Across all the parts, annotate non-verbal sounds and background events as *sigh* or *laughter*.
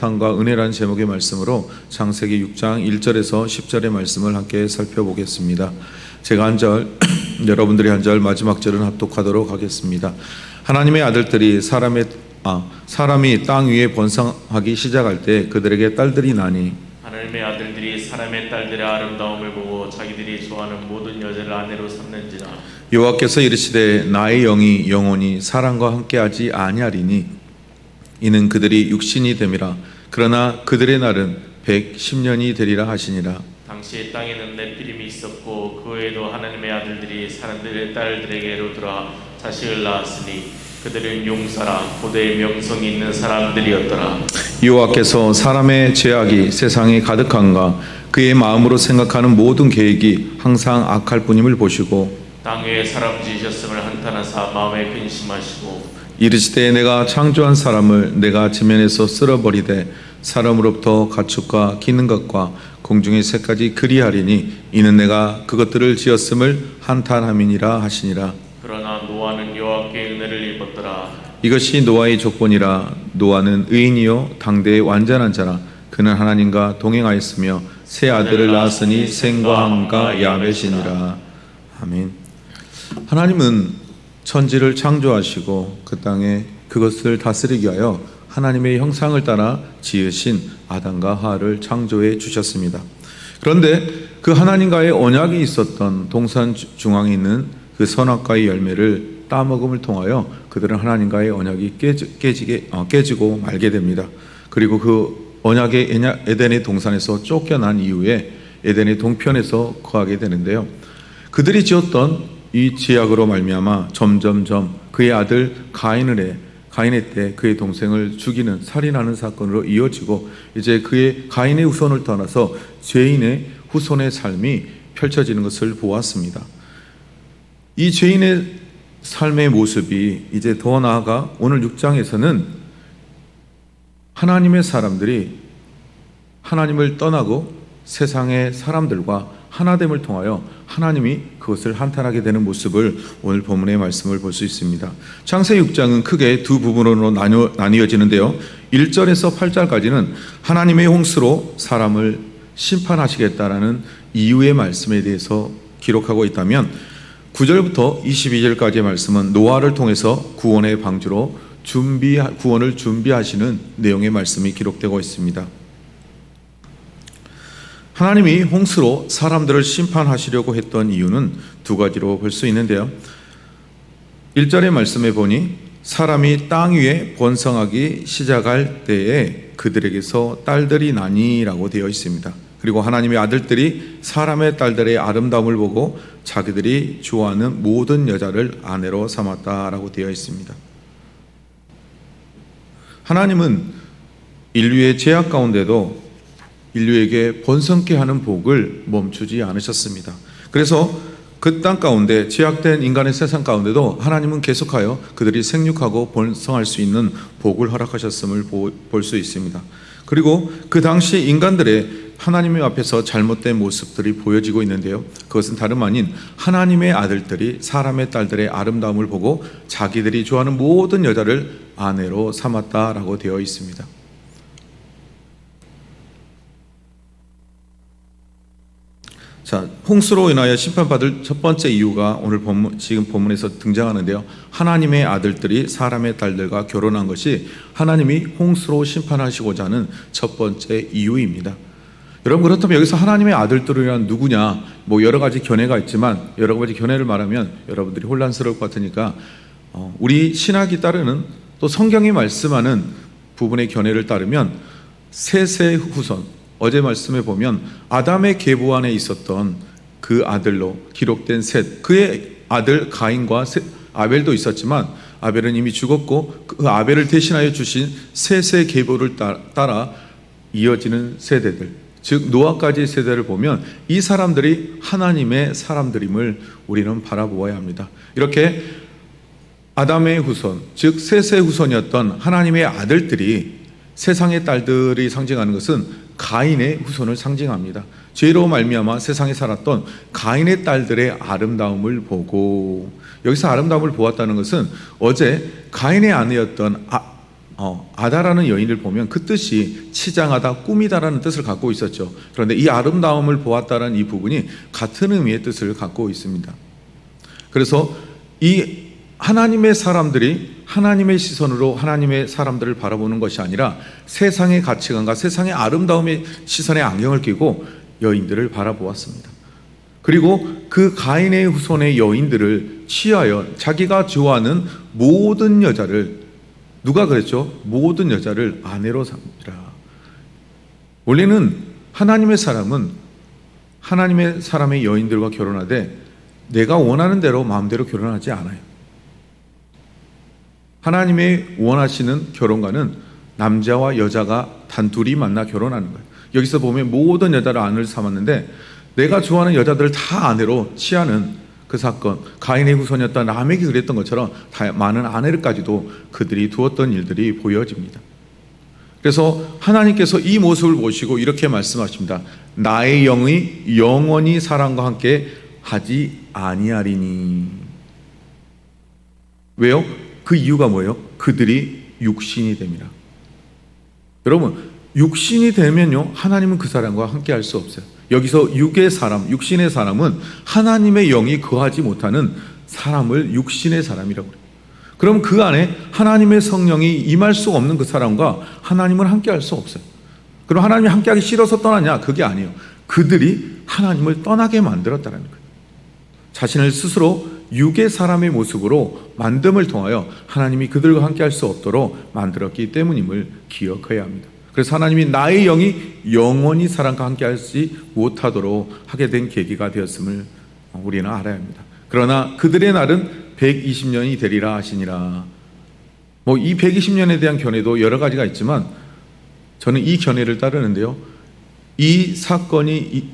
상과 은혜란 제목의 말씀으로 창세기 6장 1절에서 10절의 말씀을 함께 살펴보겠습니다. 제가 한 절, *clears throat* 여러분들이 한 절, 마지막 절은 합독하도록 하겠습니다. 하나님의 아들들이 사람의 아, 사람이 땅 위에 번성하기 시작할 때 그들에게 딸들이 나니 하나님의 아들들이 사람의 딸들의 아름다움을 보고 자기들이 좋아하는 모든 여자를 아내로 삼는지라 여호와께서 이르시되 나의 영이 영원히 사람과 함께하지 아니하리니 이는 그들이 육신이 됨이라. 그러나 그들의 날은 110년이 되리라 하시니라. 당시에 땅에는 넷피림이 있었고 그 외에도 하나님의 아들들이 사람들의 딸들에게로 들어와 자식을 낳았으니 그들은 용사라. 고대의 명성이 있는 사람들이었더라. 여호와께서 사람의 죄악이 세상에 가득한가? 그의 마음으로 생각하는 모든 계획이 항상 악할 뿐임을 보시고 땅 위에 사람 지으셨음을 한탄하사 마음에 근심하시고 이르시되 내가 창조한 사람을 내가 지면에서 쓸어버리되 사람으로부터 가축과 기는 것과 공중의 새까지 그리하리니 이는 내가 그것들을 지었음을 한탄함이니라 하시니라 그러나 노아는 여호와께 은혜를 입었더라 이것이 노아의 조건이라 노아는 의인이요 당대의 완전한 자라 그는 하나님과 동행하였으며 새 아들을 낳았으니 생과 함과 야벳이니라 아멘 하나님은 천지를 창조하시고 그 땅에 그것을 다스리기 위하여 하나님의 형상을 따라 지으신 아담과 하와를 창조해 주셨습니다. 그런데 그 하나님과의 언약이 있었던 동산 주- 중앙에 있는 그 선악과의 열매를 따먹음을 통하여 그들은 하나님과의 언약이 깨지, 깨지게, 어, 깨지고 말게 됩니다. 그리고 그 언약의 에덴의 동산에서 쫓겨난 이후에 에덴의 동편에서 거하게 되는데요. 그들이 지었던 이 죄악으로 말미암아 점점점 그의 아들 가인을 해 가인의 때 그의 동생을 죽이는 살인하는 사건으로 이어지고 이제 그의 가인의 후손을 떠나서 죄인의 후손의 삶이 펼쳐지는 것을 보았습니다. 이 죄인의 삶의 모습이 이제 더 나아가 오늘 6장에서는 하나님의 사람들이 하나님을 떠나고 세상의 사람들과 하나됨을 통하여 하나님이 그것을 한탄하게 되는 모습을 오늘 본문의 말씀을 볼 수 있습니다. 창세 6장은 크게 두 부분으로 나뉘어, 나뉘 어지는데요. 1절에서 8절까지는 하나님의 홍수로 사람을 심판하시겠다라는 이유의 말씀에 대해서 기록하고 있다면 9절부터 22절까지의 말씀은 노아를 통해서 구원의 방주로 준비 구원을 준비하시는 내용의 말씀이 기록되고 있습니다. 하나님이 홍수로 사람들을 심판하시려고 했던 이유는 두 가지로 볼 수 있는데요. 1절의 말씀에 보니 사람이 땅 위에 번성하기 시작할 때에 그들에게서 딸들이 나니라고 되어 있습니다. 그리고 하나님의 아들들이 사람의 딸들의 아름다움을 보고 자기들이 좋아하는 모든 여자를 아내로 삼았다라고 되어 있습니다. 하나님은 인류의 죄악 가운데도 인류에게 번성케 하는 복을 멈추지 않으셨습니다. 그래서 그 땅 가운데 죄악된 인간의 세상 가운데도 하나님은 계속하여 그들이 생육하고 번성할 수 있는 복을 허락하셨음을 볼 수 있습니다. 그리고 그 당시 인간들의 하나님의 앞에서 잘못된 모습들이 보여지고 있는데요. 그것은 다름 아닌 하나님의 아들들이 사람의 딸들의 아름다움을 보고 자기들이 좋아하는 모든 여자를 아내로 삼았다라고 되어 있습니다. 자, 홍수로 인하여 심판받을 첫 번째 이유가 오늘 본문, 지금 본문에서 등장하는데요. 하나님의 아들들이 사람의 딸들과 결혼한 것이 하나님이 홍수로 심판하시고자 하는 첫 번째 이유입니다. 여러분 그렇다면 여기서 하나님의 아들들이란 누구냐? 뭐 여러 가지 견해가 있지만 여러 가지 견해를 말하면 여러분들이 혼란스러울 것 같으니까 어, 우리 신학이 따르는 또 성경이 말씀하는 부분의 견해를 따르면 세세 후손 어제 말씀에 보면 아담의 계보 안에 있었던 그 아들로 기록된 셋 그의 아들 가인과 셋, 아벨도 있었지만 아벨은 이미 죽었고 그 아벨을 대신하여 주신 셋의 계보를 따- 따라 이어지는 세대들 즉 노아까지 세대를 보면 이 사람들이 하나님의 사람들임을 우리는 바라보아야 합니다. 이렇게 아담의 후손, 즉 셋의 후손이었던 하나님의 아들들이 세상의 딸들이 상징하는 것은 가인의 후손을 상징합니다. 죄로 말미암아 세상에 살았던 가인의 딸들의 아름다움을 보고 여기서 아름다움을 보았다는 것은 어제 가인의 아내였던 아, 어, 아다라는 여인을 보면 그 뜻이 치장하다, 꾸미다라는 뜻을 갖고 있었죠. 그런데 이 아름다움을 보았다는 이 부분이 같은 의미의 뜻을 갖고 있습니다. 그래서 이 하나님의 사람들이 하나님의 시선으로 하나님의 사람들을 바라보는 것이 아니라 세상의 가치관과 세상의 아름다움의 시선에 안경을 끼고 여인들을 바라보았습니다. 그리고 그 가인의 후손의 여인들을 취하여 자기가 좋아하는 모든 여자를 누가 그랬죠? 모든 여자를 아내로 삼으라. 원래는 하나님의 사람은 하나님의 사람의 여인들과 결혼하되 내가 원하는 대로 마음대로 결혼하지 않아요. 하나님의 원하시는 결혼과는 남자와 여자가 단둘이 만나 결혼하는 거예요. 여기서 보면 모든 여자를 아내를 삼았는데 내가 좋아하는 여자들을 다 아내로 취하는 그 사건, 가인의 후손이었던 라멕이 그랬던 것처럼 다 많은 아내를까지도 그들이 두었던 일들이 보여집니다. 그래서 하나님께서 이 모습을 보시고 이렇게 말씀하십니다. 나의 영이 영원히 사랑과 함께 하지 아니하리니. 왜요? 그 이유가 뭐예요? 그들이 육신이 됩니다. 여러분, 육신이 되면요, 하나님은 그 사람과 함께 할 수 없어요. 여기서 육의 사람, 육신의 사람은 하나님의 영이 거하지 못하는 사람을 육신의 사람이라고 그래요. 그럼 그 안에 하나님의 성령이 임할 수 없는 그 사람과 하나님은 함께 할 수 없어요. 그럼 하나님이 함께 하기 싫어서 떠나냐? 그게 아니에요. 그들이 하나님을 떠나게 만들었다는 거예요. 자신을 스스로 육의 사람의 모습으로 만듦을 통하여 하나님이 그들과 함께 할 수 없도록 만들었기 때문임을 기억해야 합니다. 그래서 하나님이 나의 영이 영원히 사람과 함께 하지 못하도록 하게 된 계기가 되었음을 우리는 알아야 합니다. 그러나 그들의 날은 120년이 되리라 하시니라. 뭐 이 120년에 대한 견해도 여러 가지가 있지만 저는 이 견해를 따르는데요. 이 사건이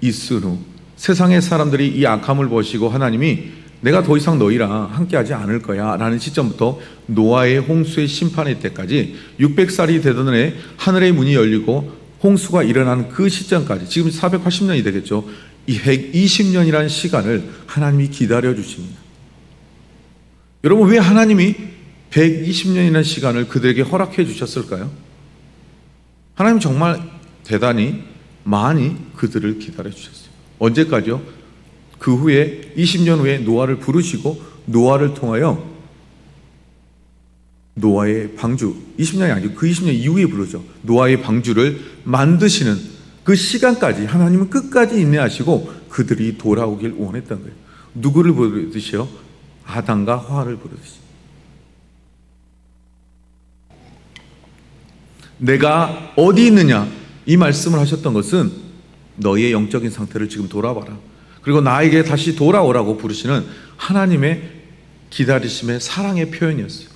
있은 후 세상의 사람들이 이 악함을 보시고 하나님이 내가 더 이상 너희랑 함께하지 않을 거야 라는 시점부터 노아의 홍수의 심판의 때까지 600살이 되던 해 하늘의 문이 열리고 홍수가 일어나는 그 시점까지 지금 480년이 되겠죠. 이 120년이라는 시간을 하나님이 기다려 주십니다. 여러분 왜 하나님이 120년이라는 시간을 그들에게 허락해 주셨을까요? 하나님 정말 대단히 많이 그들을 기다려 주셨어요. 언제까지요? 그 후에 20년 후에 노아를 부르시고 노아를 통하여 노아의 방주 20년이 아니고 그 20년 이후에 부르죠. 노아의 방주를 만드시는 그 시간까지 하나님은 끝까지 인내하시고 그들이 돌아오길 원했던 거예요. 누구를 부르듯이요? 아담과 화를 부르듯이. 내가 어디 있느냐 이 말씀을 하셨던 것은 너희의 영적인 상태를 지금 돌아봐라. 그리고 나에게 다시 돌아오라고 부르시는 하나님의 기다리심의 사랑의 표현이었어요.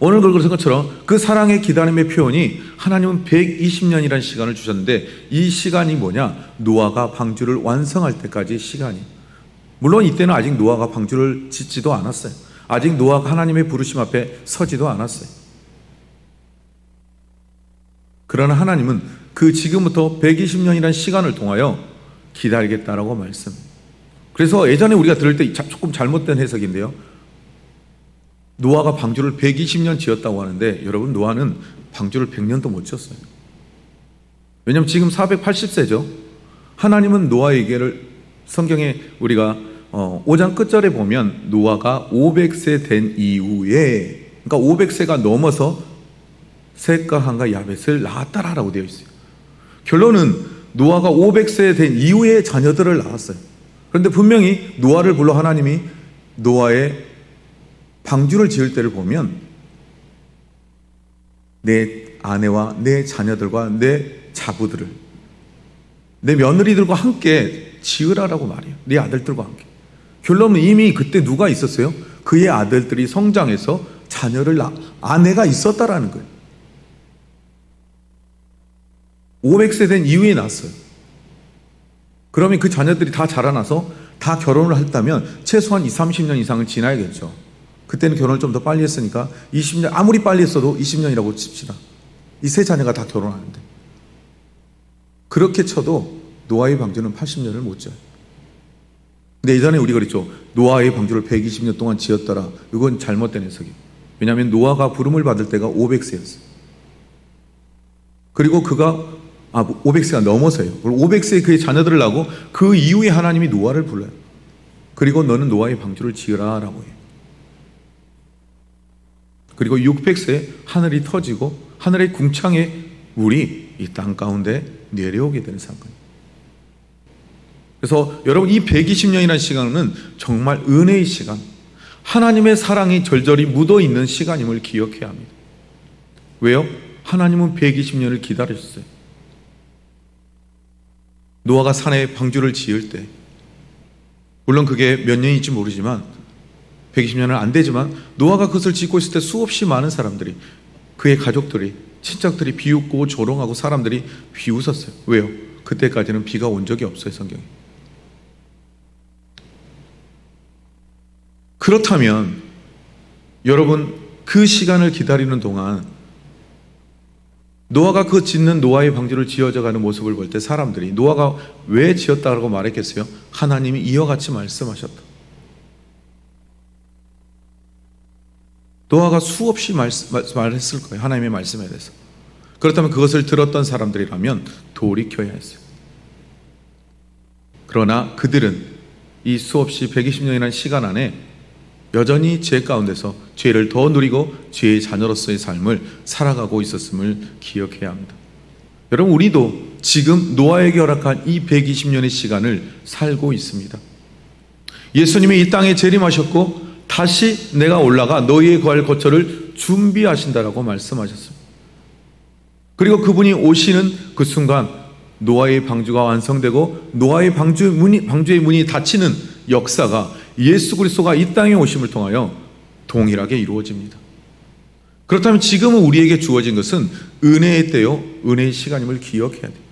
오늘 그것은 것처럼 그 사랑의 기다림의 표현이 하나님은 120년이라는 시간을 주셨는데 이 시간이 뭐냐? 노아가 방주를 완성할 때까지 시간이. 물론 이때는 아직 노아가 방주를 짓지도 않았어요. 아직 노아가 하나님의 부르심 앞에 서지도 않았어요. 그러나 하나님은 그 지금부터 120년이라는 시간을 통하여 기다리겠다라고 말씀. 그래서 예전에 우리가 들을 때 조금 잘못된 해석인데요. 노아가 방주를 120년 지었다고 하는데 여러분 노아는 방주를 100년도 못 지었어요. 왜냐하면 지금 480세죠. 하나님은 노아에게를 성경에 우리가 어, 5장 끝절에 보면 노아가 500세 된 이후에 그러니까 500세가 넘어서 셋과 한과 야벳을 낳았다라고 되어 있어요. 결론은 노아가 500세 된 이후에 자녀들을 낳았어요. 그런데 분명히 노아를 불러 하나님이 노아의 방주를 지을 때를 보면 내 아내와 내 자녀들과 내 자부들을 내 며느리들과 함께 지으라라고 말해요. 내 아들들과 함께. 결론은 이미 그때 누가 있었어요? 그의 아들들이 성장해서 자녀를 낳, 아내가 있었다라는 거예요. 500세 된 이후에 낳았어요. 그러면 그 자녀들이 다 자라나서 다 결혼을 했다면 최소한 2, 30년 이상은 지나야겠죠. 그때는 결혼을 좀 더 빨리 했으니까 20년, 아무리 빨리 했어도 20년이라고 칩시다. 이 세 자녀가 다 결혼하는데. 그렇게 쳐도 노아의 방주는 80년을 못 지어요. 근데 예전에 우리가 그랬죠. 노아의 방주를 120년 동안 지었더라. 이건 잘못된 해석이에요. 왜냐하면 노아가 부름을 받을 때가 500세였어요. 그리고 그가 아 500세가 넘어서요. 500세에 그의 자녀들을 낳고 그 이후에 하나님이 노아를 불러요. 그리고 너는 노아의 방주를 지으라라고 해요. 그리고 600세에 하늘이 터지고 하늘의 궁창에 물이 이 땅 가운데 내려오게 되는 사건이에요. 그래서 여러분 이 120년이라는 시간은 정말 은혜의 시간, 하나님의 사랑이 절절히 묻어 있는 시간임을 기억해야 합니다. 왜요? 하나님은 120년을 기다리셨어요. 노아가 산에 방주를 지을 때, 물론 그게 몇 년인지 모르지만 120년은 안 되지만 노아가 그것을 짓고 있을 때 수없이 많은 사람들이 그의 가족들이 친척들이 비웃고 조롱하고 사람들이 비웃었어요. 왜요? 그때까지는 비가 온 적이 없어요, 성경에. 그렇다면 여러분 그 시간을 기다리는 동안 노아가 그 짓는 노아의 방주를 지어져 가는 모습을 볼 때 사람들이 노아가 왜 지었다고 말했겠어요? 하나님이 이와 같이 말씀하셨다. 노아가 수없이 말했을 거예요. 하나님의 말씀에 대해서. 그렇다면 그것을 들었던 사람들이라면 돌이켜야 했어요. 그러나 그들은 이 수없이 120년이라는 시간 안에 여전히 죄 가운데서 죄를 더 누리고 죄의 자녀로서의 삶을 살아가고 있었음을 기억해야 합니다. 여러분, 우리도 지금 노아에게 허락한 이 120년의 시간을 살고 있습니다. 예수님이 이 땅에 재림하셨고 다시 내가 올라가 너희의 거할 거처를 준비하신다라고 말씀하셨습니다. 그리고 그분이 오시는 그 순간 노아의 방주가 완성되고 노아의 방주 문이 방주의 문이 닫히는 역사가 예수 그리스도가 이 땅에 오심을 통하여 동일하게 이루어집니다. 그렇다면 지금은 우리에게 주어진 것은 은혜의 때요, 은혜의 시간임을 기억해야 돼요.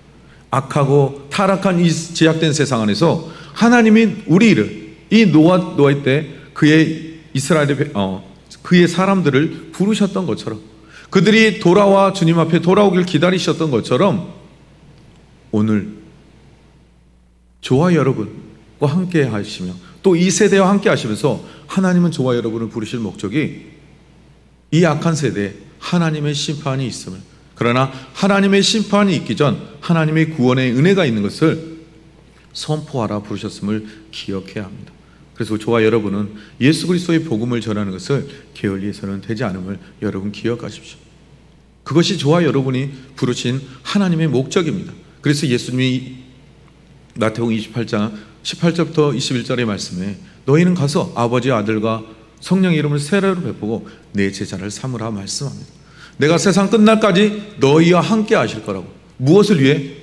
악하고 타락한 이 제약된 세상 안에서 하나님이 우리를 이 노아 노아의 때 그의 이스라엘의 어, 그의 사람들을 부르셨던 것처럼 그들이 돌아와 주님 앞에 돌아오길 기다리셨던 것처럼 오늘 저와 여러분과 함께 하시며 또 이 세대와 함께 하시면서 하나님은 저와 여러분을 부르실 목적이 이 악한 세대에 하나님의 심판이 있음을 그러나 하나님의 심판이 있기 전 하나님의 구원의 은혜가 있는 것을 선포하라 부르셨음을 기억해야 합니다. 그래서 저와 여러분은 예수 그리스도의 복음을 전하는 것을 게을리해서는 되지 않음을 여러분 기억하십시오. 그것이 저와 여러분이 부르신 하나님의 목적입니다. 그래서 예수님이 마태복음 28장 18절부터 21절의 말씀에 너희는 가서 아버지 아들과 성령의 이름을 세례로 베푸고 내 제자를 삼으라 말씀합니다. 내가 세상 끝날까지 너희와 함께 하실 거라고. 무엇을 위해?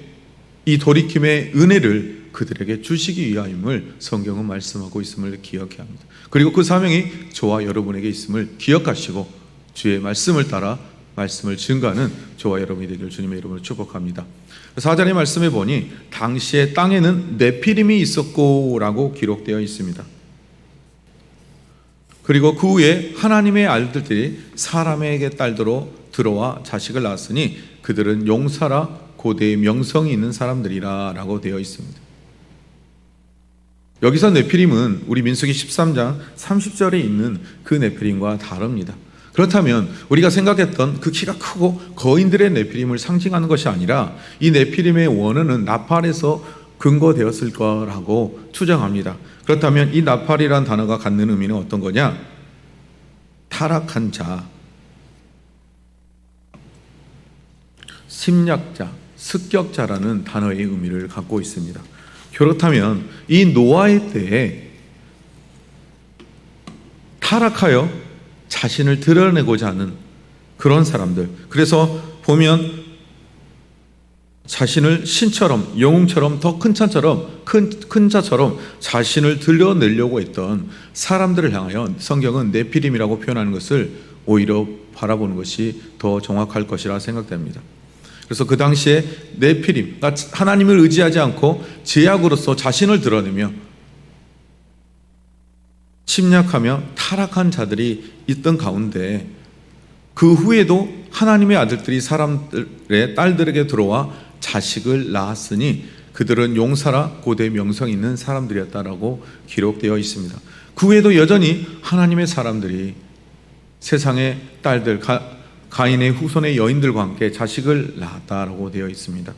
이 돌이킴의 은혜를 그들에게 주시기 위하임을 성경은 말씀하고 있음을 기억해야 합니다. 그리고 그 사명이 저와 여러분에게 있음을 기억하시고 주의 말씀을 따라 말씀을 증가하는 저와 여러분이 되길 주님의 이름으로 축복합니다. 사절의 말씀에 보니 당시에 땅에는 네피림이 있었고라고 기록되어 있습니다. 그리고 그 후에 하나님의 아들들이 사람에게 딸들로 들어와 자식을 낳았으니 그들은 용사라 고대의 명성이 있는 사람들이라라고 되어 있습니다. 여기서 네피림은 우리 민수기 13장 30절에 있는 그 네피림과 다릅니다. 그렇다면 우리가 생각했던 그 키가 크고 거인들의 네피림을 상징하는 것이 아니라 이 네피림의 원어는 나팔에서 근거되었을 거라고 추정합니다. 그렇다면 이 나팔이란 단어가 갖는 의미는 어떤 거냐? 타락한 자, 심약자, 습격자라는 단어의 의미를 갖고 있습니다. 그렇다면 이 노아의 때에 타락하여 자신을 드러내고자 하는 그런 사람들. 그래서 보면 자신을 신처럼 영웅처럼 더 큰 차처럼 큰, 큰 자처럼 자신을 드러내려고 했던 사람들을 향하여 성경은 네피림이라고 표현하는 것을 오히려 바라보는 것이 더 정확할 것이라 생각됩니다. 그래서 그 당시에 네피림, 그러니까 하나님을 의지하지 않고 제약으로서 자신을 드러내며 침략하며 타락한 자들이 있던 가운데 그 후에도 하나님의 아들들이 사람들의 딸들에게 들어와 자식을 낳았으니 그들은 용사라 고대 명성 있는 사람들이었다라고 기록되어 있습니다. 그 후에도 여전히 하나님의 사람들이 세상의 딸들 가, 가인의 후손의 여인들과 함께 자식을 낳았다라고 되어 있습니다.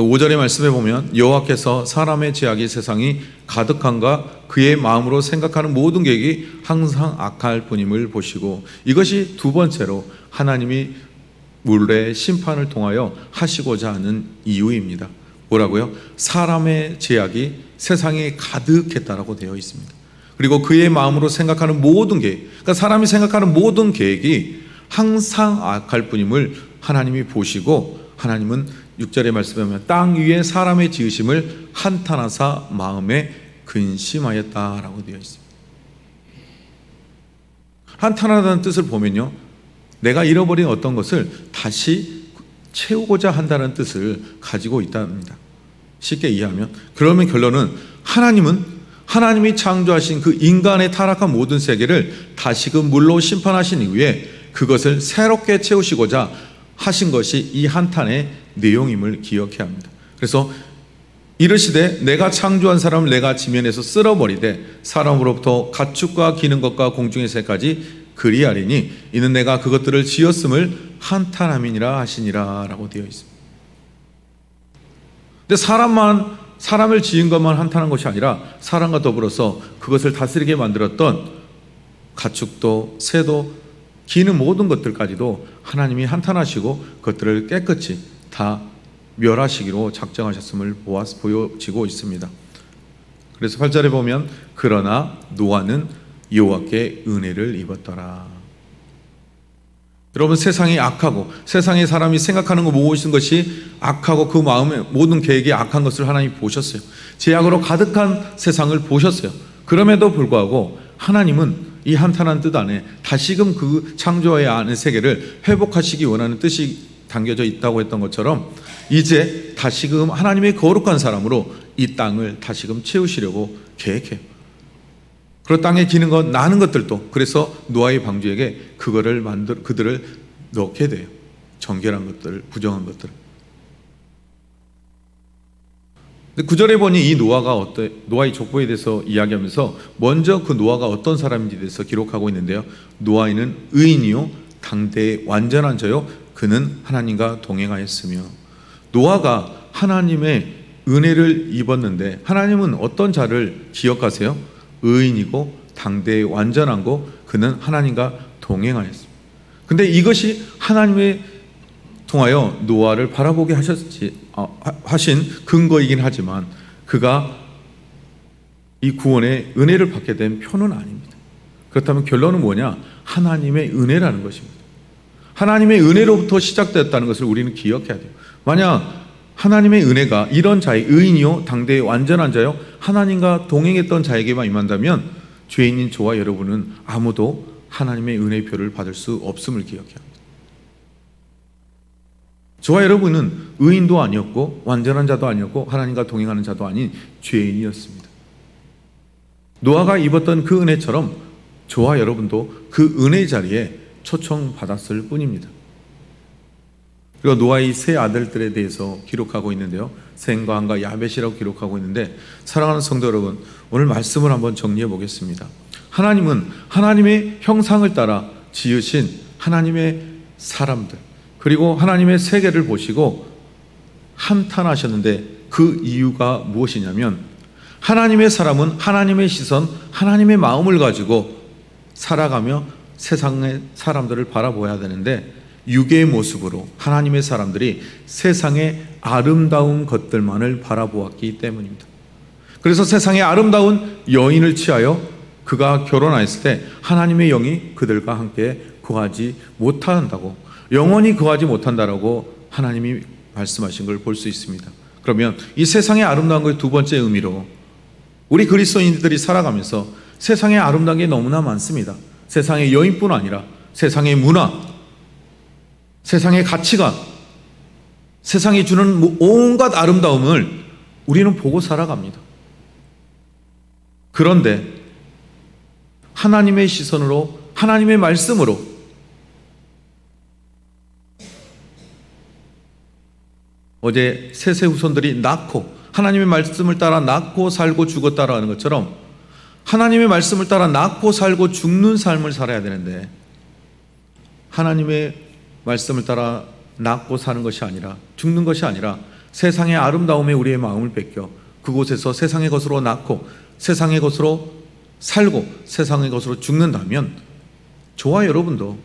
5절의 말씀에 보면 여호와께서 사람의 죄악이 세상이 가득한가 그의 마음으로 생각하는 모든 계획이 항상 악할 뿐임을 보시고 이것이 두 번째로 하나님이 물의 심판을 통하여 하시고자 하는 이유입니다. 뭐라고요? 사람의 죄악이 세상에 가득했다라고 되어 있습니다. 그리고 그의 마음으로 생각하는 모든 계획, 그러니까 사람이 생각하는 모든 계획이 항상 악할 뿐임을 하나님이 보시고 하나님은 6절의 말씀에 보면 땅 위에 사람의 지으심을 한탄하사 마음에 근심하였다라고 되어 있습니다. 한탄하다는 뜻을 보면요. 내가 잃어버린 어떤 것을 다시 채우고자 한다는 뜻을 가지고 있답니다. 쉽게 이해하면 그러면 결론은 하나님은 하나님이 창조하신 그 인간의 타락한 모든 세계를 다시금 물로 심판하신 이후에 그것을 새롭게 채우시고자 하신 것이 이 한탄의 내용임을 기억해야 합니다. 그래서 이르시되 내가 창조한 사람을 내가 지면에서 쓸어버리되 사람으로부터 가축과 기는 것과 공중의 새까지 그리하리니 이는 내가 그것들을 지었음을 한탄함이니라 하시니라라고 되어 있습니다. 근데 사람만 사람을 지은 것만 한탄한 것이 아니라 사람과 더불어서 그것을 다스리게 만들었던 가축도 새도 기는 모든 것들까지도 하나님이 한탄하시고 그것들을 깨끗이 다 멸하시기로 작정하셨음을 보여지고 있습니다. 그래서 8절에 보면 그러나 노아는 여호와께 은혜를 입었더라. 여러분 세상이 악하고 세상의 사람이 생각하는 거 모든 것이 악하고 그 마음의 모든 계획이 악한 것을 하나님이 보셨어요. 죄악으로 가득한 세상을 보셨어요. 그럼에도 불구하고 하나님은 이 한탄한 뜻 안에 다시금 그 창조해야 하는 세계를 회복하시기 원하는 뜻이 담겨져 있다고 했던 것처럼 이제 다시금 하나님의 거룩한 사람으로 이 땅을 다시금 채우시려고 계획해요. 그 땅에 기는 것 나는 것들도 그래서 노아의 방주에게 그거를 만들 그들을 넣게 돼요. 정결한 것들, 부정한 것들. 근데 구절에 보니 이 노아가 어때 노아의 족보에 대해서 이야기하면서 먼저 그 노아가 어떤 사람인지에 대해서 기록하고 있는데요. 노아이는 의인이요 당대의 완전한 자요 그는 하나님과 동행하였으며 노아가 하나님의 은혜를 입었는데 하나님은 어떤 자를 기억하세요? 의인이고 당대의 완전한 고 그는 하나님과 동행하였습니다. 근데 이것이 하나님의 통하여 노아를 바라보게 하셨지 어, 하- 하신 근거이긴 하지만 그가 이 구원의 은혜를 받게 된 표는 아닙니다. 그렇다면 결론은 뭐냐? 하나님의 은혜라는 것입니다. 하나님의 은혜로부터 시작되었다는 것을 우리는 기억해야 돼요. 만약 하나님의 은혜가 이런 자의 의인이요 당대의 완전한 자요 하나님과 동행했던 자에게만 임한다면 죄인인 저와 여러분은 아무도 하나님의 은혜의 표를 받을 수 없음을 기억해야 합니다. 저와 여러분은 의인도 아니었고 완전한 자도 아니었고 하나님과 동행하는 자도 아닌 죄인이었습니다. 노아가 입었던 그 은혜처럼 저와 여러분도 그 은혜 자리에 초청받았을 뿐입니다. 그리고 노아의 세 아들들에 대해서 기록하고 있는데요. 셈과 함과 야벳이라고 기록하고 있는데 사랑하는 성도 여러분, 오늘 말씀을 한번 정리해 보겠습니다. 하나님은 하나님의 형상을 따라 지으신 하나님의 사람들 그리고 하나님의 세계를 보시고 한탄하셨는데 그 이유가 무엇이냐면 하나님의 사람은 하나님의 시선, 하나님의 마음을 가지고 살아가며 세상의 사람들을 바라보아야 되는데 육의 모습으로 하나님의 사람들이 세상의 아름다운 것들만을 바라보았기 때문입니다. 그래서 세상의 아름다운 여인을 취하여 그가 결혼하였을 때 하나님의 영이 그들과 함께 거하지 못한다고 영원히 거하지 못한다라고 하나님이 말씀하신 걸 볼 수 있습니다. 그러면 이 세상의 아름다운 것의 두 번째 의미로 우리 그리스도인들이 살아가면서 세상에 아름다운 게 너무나 많습니다. 세상의 여인뿐 아니라 세상의 문화, 세상의 가치관, 세상이 주는 뭐 온갖 아름다움을 우리는 보고 살아갑니다. 그런데 하나님의 시선으로 하나님의 말씀으로 어제 세세 후손들이 낳고 하나님의 말씀을 따라 낳고 살고 죽었다라는 것처럼 하나님의 말씀을 따라 낳고 살고 죽는 삶을 살아야 되는데 하나님의 말씀을 따라 낳고 사는 것이 아니라 죽는 것이 아니라 세상의 아름다움에 우리의 마음을 뺏겨 그곳에서 세상의 것으로 낳고 세상의 것으로 살고 세상의 것으로 죽는다면 저와 여러분도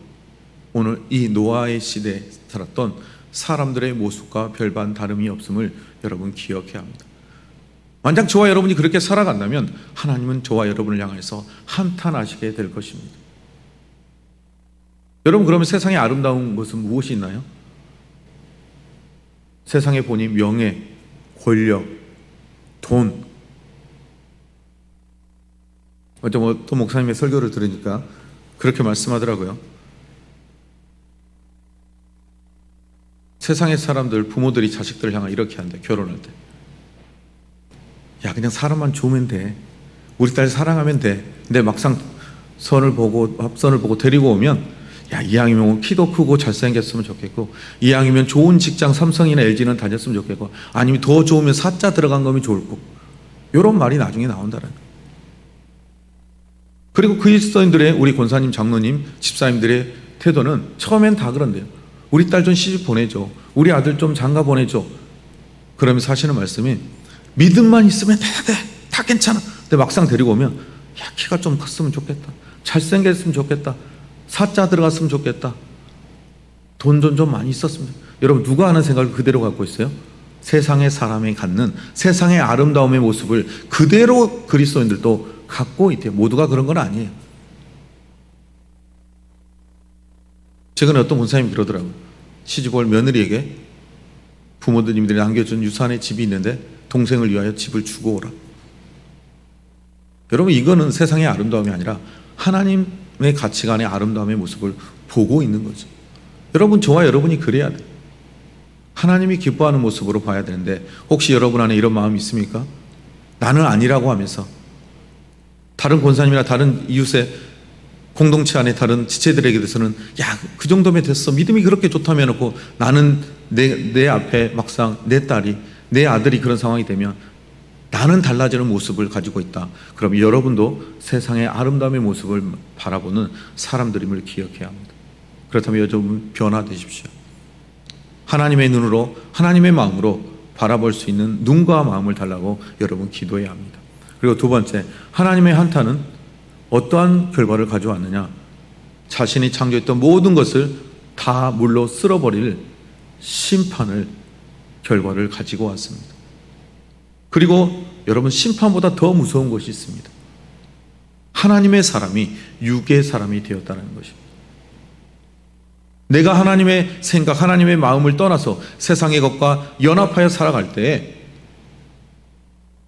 오늘 이 노아의 시대에 살았던 사람들의 모습과 별반 다름이 없음을 여러분 기억해야 합니다. 만약 저와 여러분이 그렇게 살아간다면 하나님은 저와 여러분을 향해서 한탄하시게 될 것입니다. 여러분 그러면 세상의 아름다운 것은 무엇이 있나요? 세상에 보니 명예, 권력, 돈. 어제 뭐또 목사님의 설교를 들으니까 그렇게 말씀하더라고요. 세상의 사람들, 부모들이 자식들을 향해 이렇게 한대, 결혼할 때. 야, 그냥 사람만 좋으면 돼. 우리 딸 사랑하면 돼. 근데 막상 선을 보고, 합선을 보고 데리고 오면, 야, 이왕이면 키도 크고 잘생겼으면 좋겠고, 이왕이면 좋은 직장 삼성이나 LG는 다녔으면 좋겠고, 아니면 더 좋으면 사자 들어간 거면 좋을 거고, 이런 말이 나중에 나온다는 거예요. 그리고 그리스도인들의 우리 권사님, 장로님, 집사님들의 태도는 처음엔 다 그런데요. 우리 딸 좀 시집 보내줘. 우리 아들 좀 장가 보내줘. 그러면 사시는 말씀이 믿음만 있으면 돼, 돼. 다 괜찮아. 근데 막상 데리고 오면 야, 키가 좀 컸으면 좋겠다. 잘생겼으면 좋겠다. 사자 들어갔으면 좋겠다. 돈좀좀 많이 있었으면 좋 여러분 누가 하는 생각을 그대로 갖고 있어요? 세상의 사람이 갖는 세상의 아름다움의 모습을 그대로 그리스도인들도 갖고 있대요. 모두가 그런 건 아니에요. 최근에 어떤 권사님이 그러더라고요. 시집올 며느리에게 부모님들이 남겨준 유산의 집이 있는데 동생을 위하여 집을 주고 오라. 여러분 이거는 세상의 아름다움이 아니라 하나님의 가치관의 아름다움의 모습을 보고 있는 거죠. 여러분 저와 여러분이 그래야 돼. 하나님이 기뻐하는 모습으로 봐야 되는데 혹시 여러분 안에 이런 마음이 있습니까? 나는 아니라고 하면서 다른 권사님이나 다른 이웃의 공동체 안에 다른 지체들에게 대해서는 야 그 정도면 됐어 믿음이 그렇게 좋다며 놓고 나는 내, 내 앞에 막상 내 딸이 내 아들이 그런 상황이 되면 나는 달라지는 모습을 가지고 있다. 그럼 여러분도 세상의 아름다움의 모습을 바라보는 사람들임을 기억해야 합니다. 그렇다면 여러분 변화되십시오. 하나님의 눈으로 하나님의 마음으로 바라볼 수 있는 눈과 마음을 달라고 여러분 기도해야 합니다. 그리고 두 번째 하나님의 한탄은 어떠한 결과를 가져왔느냐? 자신이 창조했던 모든 것을 다 물로 쓸어버릴 심판을 결과를 가지고 왔습니다. 그리고 여러분 심판보다 더 무서운 것이 있습니다. 하나님의 사람이 육의 사람이 되었다는 것입니다. 내가 하나님의 생각, 하나님의 마음을 떠나서 세상의 것과 연합하여 살아갈 때에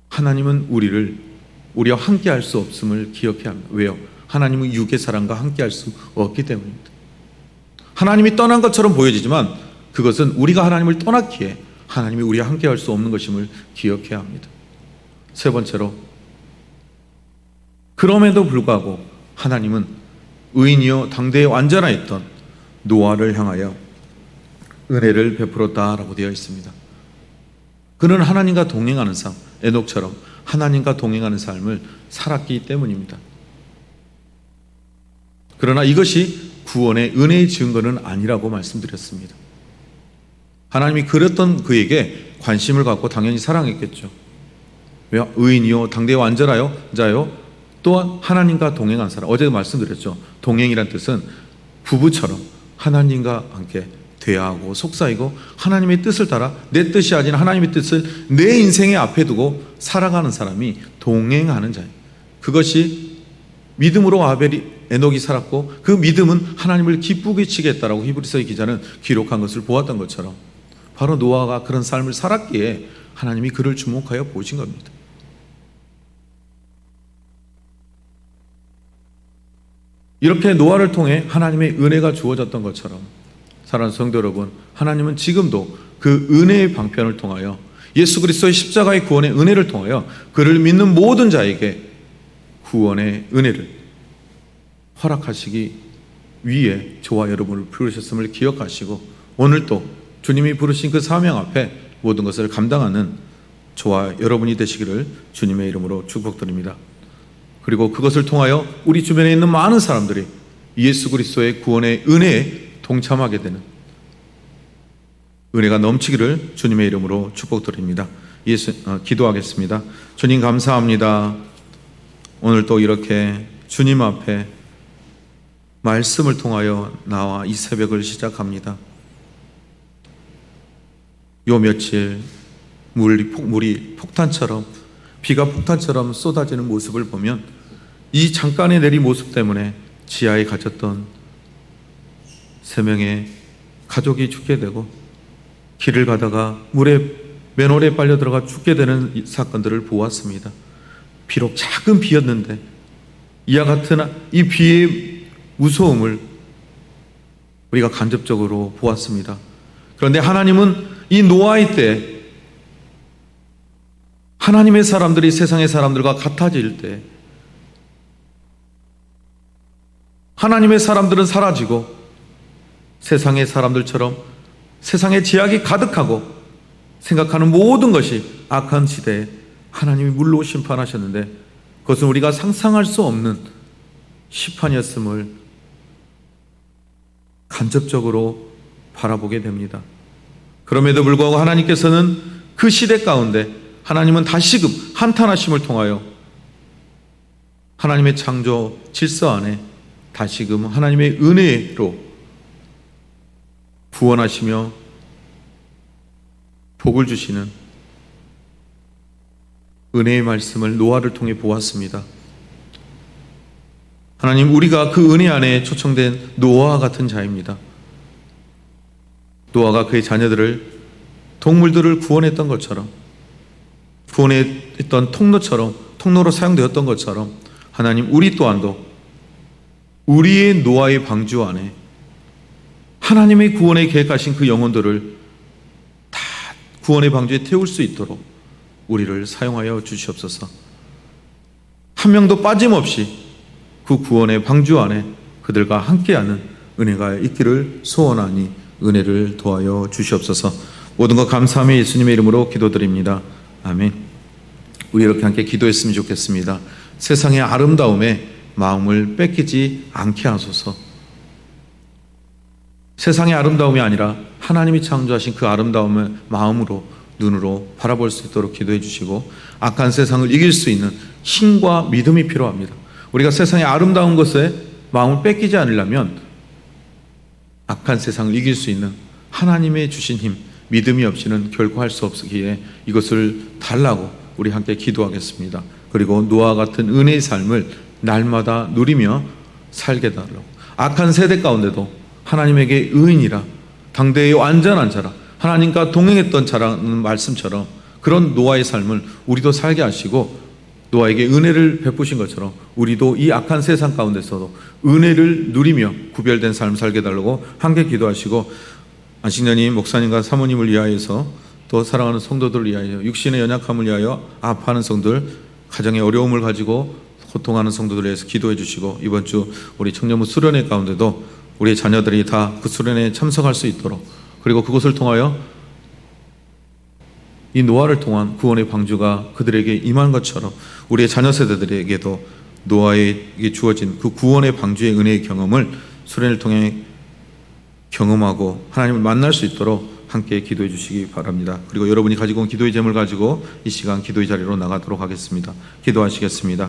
하나님은 우리를 우리와 함께 할 수 없음을 기억해야 합니다. 왜요? 하나님은 육의 사람과 함께 할 수 없기 때문입니다. 하나님이 떠난 것처럼 보여지지만 그것은 우리가 하나님을 떠났기에 하나님이 우리와 함께 할 수 없는 것임을 기억해야 합니다. 세 번째로 그럼에도 불구하고 하나님은 의인이요 당대에 완전하였던 노아를 향하여 은혜를 베풀었다라고 되어 있습니다. 그는 하나님과 동행하는 삶, 에녹처럼 하나님과 동행하는 삶을 살았기 때문입니다. 그러나 이것이 구원의 은혜의 증거는 아니라고 말씀드렸습니다. 하나님이 그랬던 그에게 관심을 갖고 당연히 사랑했겠죠. 왜 의인이요 당대에 완전하여 자요 또한 하나님과 동행한 사람. 어제 말씀드렸죠. 동행이란 뜻은 부부처럼 하나님과 함께 대하고 속삭이고 하나님의 뜻을 따라 내 뜻이 아닌 하나님의 뜻을 내 인생의 앞에 두고 살아가는 사람이 동행하는 자예요. 그것이 믿음으로 아벨이 에녹이 살았고 그 믿음은 하나님을 기쁘게 치겠다라고 히브리서의 기자는 기록한 것을 보았던 것처럼 바로 노아가 그런 삶을 살았기에 하나님이 그를 주목하여 보신 겁니다. 이렇게 노아를 통해 하나님의 은혜가 주어졌던 것처럼 사랑하는 성도 여러분, 하나님은 지금도 그 은혜의 방편을 통하여 예수 그리스도의 십자가의 구원의 은혜를 통하여 그를 믿는 모든 자에게 구원의 은혜를 허락하시기 위해 저와 여러분을 부르셨음을 기억하시고 오늘도 주님이 부르신 그 사명 앞에 모든 것을 감당하는 저와 여러분이 되시기를 주님의 이름으로 축복드립니다. 그리고 그것을 통하여 우리 주변에 있는 많은 사람들이 예수 그리스도의 구원의 은혜에 동참하게 되는 은혜가 넘치기를 주님의 이름으로 축복드립니다. 예수 어, 기도하겠습니다. 주님 감사합니다. 오늘 또 이렇게 주님 앞에 말씀을 통하여 나와 이 새벽을 시작합니다. 요 며칠 물이, 폭, 물이 폭탄처럼 비가 폭탄처럼 쏟아지는 모습을 보면 이 잠깐의 내리 모습 때문에 지하에 갇혔던 세 명의 가족이 죽게 되고 길을 가다가 물에 맨홀에 빨려 들어가 죽게 되는 이 사건들을 보았습니다. 비록 작은 비였는데 이와 같은 이 비의 무서움을 우리가 간접적으로 보았습니다. 그런데 하나님은 이 노아의 때 하나님의 사람들이 세상의 사람들과 같아질 때 하나님의 사람들은 사라지고 세상의 사람들처럼 세상에 제약이 가득하고 생각하는 모든 것이 악한 시대에 하나님이 물로 심판하셨는데 그것은 우리가 상상할 수 없는 심판이었음을 간접적으로 바라보게 됩니다. 그럼에도 불구하고 하나님께서는 그 시대 가운데 하나님은 다시금 한탄하심을 통하여 하나님의 창조 질서 안에 다시금 하나님의 은혜로 구원하시며 복을 주시는 은혜의 말씀을 노아를 통해 보았습니다. 하나님, 우리가 그 은혜 안에 초청된 노아와 같은 자입니다. 노아가 그의 자녀들을 동물들을 구원했던 것처럼 구원했던 통로처럼 통로로 사용되었던 것처럼 하나님 우리 또한도 우리의 노아의 방주 안에 하나님의 구원에 계획하신 그 영혼들을 다 구원의 방주에 태울 수 있도록 우리를 사용하여 주시옵소서. 한 명도 빠짐없이 그 구원의 방주 안에 그들과 함께하는 은혜가 있기를 소원하니 은혜를 도하여 주시옵소서. 모든 것 감사함의 예수님의 이름으로 기도드립니다. 아멘. 우리 이렇게 함께 기도했으면 좋겠습니다. 세상의 아름다움에 마음을 뺏기지 않게 하소서. 세상의 아름다움이 아니라 하나님이 창조하신 그 아름다움을 마음으로 눈으로 바라볼 수 있도록 기도해 주시고 악한 세상을 이길 수 있는 힘과 믿음이 필요합니다. 우리가 세상의 아름다운 것에 마음을 뺏기지 않으려면 악한 세상을 이길 수 있는 하나님의 주신 힘, 믿음이 없이는 결코 할 수 없기에 이것을 달라고 우리 함께 기도하겠습니다. 그리고 노아 같은 은혜의 삶을 날마다 누리며 살게 달라고. 악한 세대 가운데도 하나님에게 의인이라 당대의 완전한 자라 하나님과 동행했던 자라는 말씀처럼 그런 노아의 삶을 우리도 살게 하시고 노아에게 은혜를 베푸신 것처럼 우리도 이 악한 세상 가운데서도 은혜를 누리며 구별된 삶을 살게 달라고 함께 기도하시고 안식년님 목사님과 사모님을 위하여서 또 사랑하는 성도들을 위하여 육신의 연약함을 위하여 아파하는 성들 가정의 어려움을 가지고 고통하는 성도들을 위해서 기도해 주시고 이번 주 우리 청년부 수련회 가운데도 우리의 자녀들이 다 그 수련회에 참석할 수 있도록 그리고 그것을 통하여 이 노아를 통한 구원의 방주가 그들에게 임한 것처럼 우리의 자녀 세대들에게도 노아에게 주어진 그 구원의 방주의 은혜의 경험을 수련을 통해 경험하고 하나님을 만날 수 있도록 함께 기도해 주시기 바랍니다. 그리고 여러분이 가지고 온 기도의 제물 가지고 이 시간 기도의 자리로 나가도록 하겠습니다. 기도하시겠습니다.